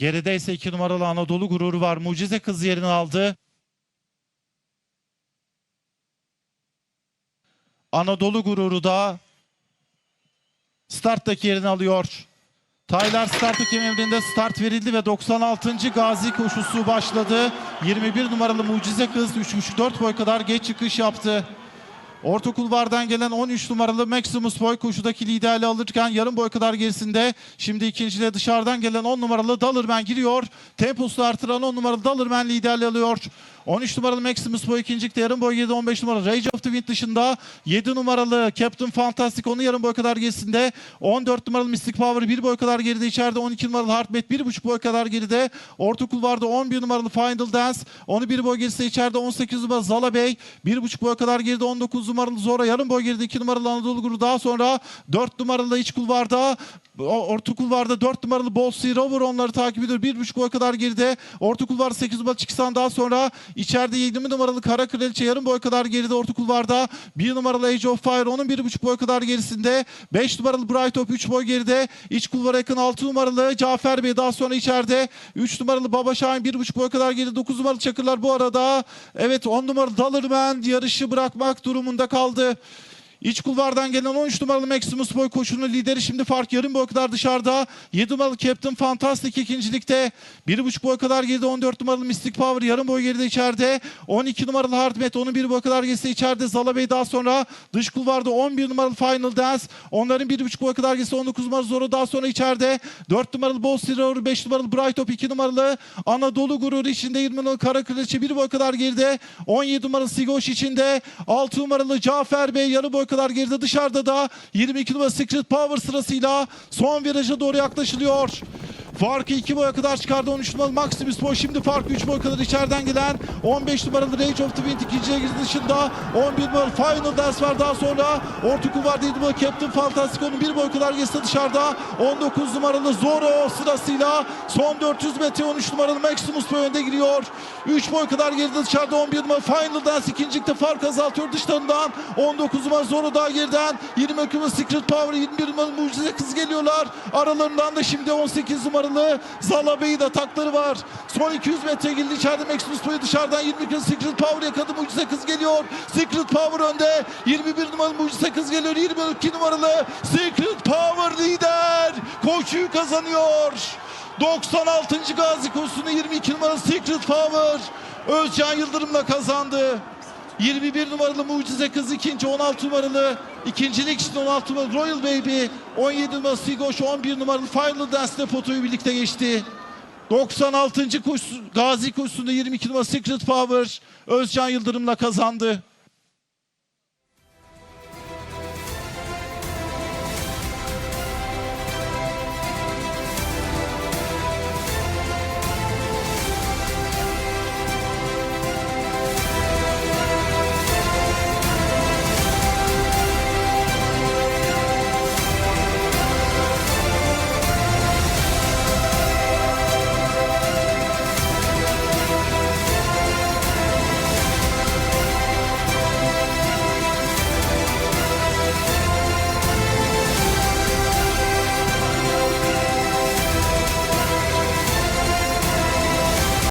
Geride ise 2 numaralı Anadolu gururu var. Mucize kız yerini aldı. Anadolu gururu da starttaki yerini alıyor. Taylar starttaki emrinde start verildi ve 96. Gazi koşusu başladı. 21 numaralı Mucize Kız 3.5-4 boy kadar geç çıkış yaptı. Orta kulvardan gelen 13 numaralı Maximus Boy koşudaki liderliği alırken yarım boy kadar gerisinde. Şimdi ikincide dışarıdan gelen 10 numaralı Dalırman giriyor. Temposunu artıran 10 numaralı Dalırman liderliği alıyor. 13 numaralı Maximus Boy ikincilikte yarım boy geride 15 numaralı Rage of the Wind dışında 7 numaralı Captain Fantastic onun yarım boy kadar gerisinde 14 numaralı Mystic Power 1 boy kadar geride içeride 12 numaralı Heartbeat 1,5 boy kadar geride orta kulvarda 11 numaralı Final Dance onu 1 boy gerisinde içeride 18 numaralı Zala Bey 1,5 boy kadar geride 19 numaralı Zora yarım boy geride 2 numaralı Anadolu Guru daha sonra 4 numaralı iç kulvarda orta kulvarda 4 numaralı Bossy Rover onları takip ediyor. 1,5 boy kadar geride. Orta kulvar 8 numaralı Çıksan daha sonra içeride 7 numaralı Kara Kraliçe yarım boy kadar geride. Orta kulvarda 1 numaralı Age of Fire onun 1,5 boy kadar gerisinde. 5 numaralı Bright Hope 3 boy geride. İç kulvara yakın 6 numaralı Cafer Bey daha sonra içeride. 3 numaralı Baba Şahin 1,5 boy kadar geride. 9 numaralı Çakırlar bu arada. Evet 10 numaralı Dalırman yarışı bırakmak durumunda kaldı. İç kulvardan gelen 13 numaralı Maximus Boy koşunun lideri şimdi fark yarım boy kadar dışarıda. 7 numaralı Captain Fantastic ikincilikte. 1,5 boy kadar geride 14 numaralı Mystic Power yarım boy geride içeride. 12 numaralı Hardmet onun 1 boy kadar gerisi içeride. Zala Bey daha sonra dış kulvarda 11 numaralı Final Dance. Onların 1,5 boy kadar gerisi 19 numaralı Zoro daha sonra içeride. 4 numaralı Boss Terror, 5 numaralı Bright Top, 2 numaralı Anadolu Gurur içinde 20 numaralı Kara Kraliçe 1 boy kadar geride. 17 numaralı Sigoş içinde. 6 numaralı Cafer Bey yarı boy kadar geride dışarıda da 22 numaralı Secret Power sırasıyla son viraja doğru yaklaşılıyor. Farkı 2 boya kadar çıkardı 13 numaralı Maximus Boy. Şimdi farkı 3 boy kadar içeriden gelen 15 numaralı Rage of the Wind ikinciye girdi dışında. 11 numaralı Final Dance var. Daha sonra orta kulvarda 7 numaralı Captain Fantastic onun 1 boy kadar gerisi dışarıda. 19 numaralı Zoro sırasıyla son 400 metre 13 numaralı Maximus Boy önde giriyor. 3 boy kadar geride dışarıda. 11 numaralı Final Dance ikincilikte fark azaltıyor dışlarından. 19 numaralı Zoro daha geriden. 20 numaralı Secret Power 21 numaralı Mucize Kız geliyorlar. Aralarından da şimdi 18 numaralı Zala Bey'in atakları var. Son 200 metre girdi içeride Maximus Boy dışarıdan 20 numaralı Secret Power yakaladı Mucize Kız geliyor. Secret Power önde 21 numaralı Mucize Kız geliyor. 22 numaralı Secret Power lider. Koşuyu kazanıyor. 96. Gazi koşusunu 22 numaralı Secret Power Özcan Yıldırım'la kazandı. 21 numaralı Mucize Kız ikinci, 16 numaralı ikincilik için 16 numaralı Royal Baby, 17 numaralı Sigoş, 11 numaralı Final Dance'le potoyu birlikte geçti. 96. koşu, Gazi koşusunda 22 numaralı Secret Power Özcan Yıldırım'la kazandı.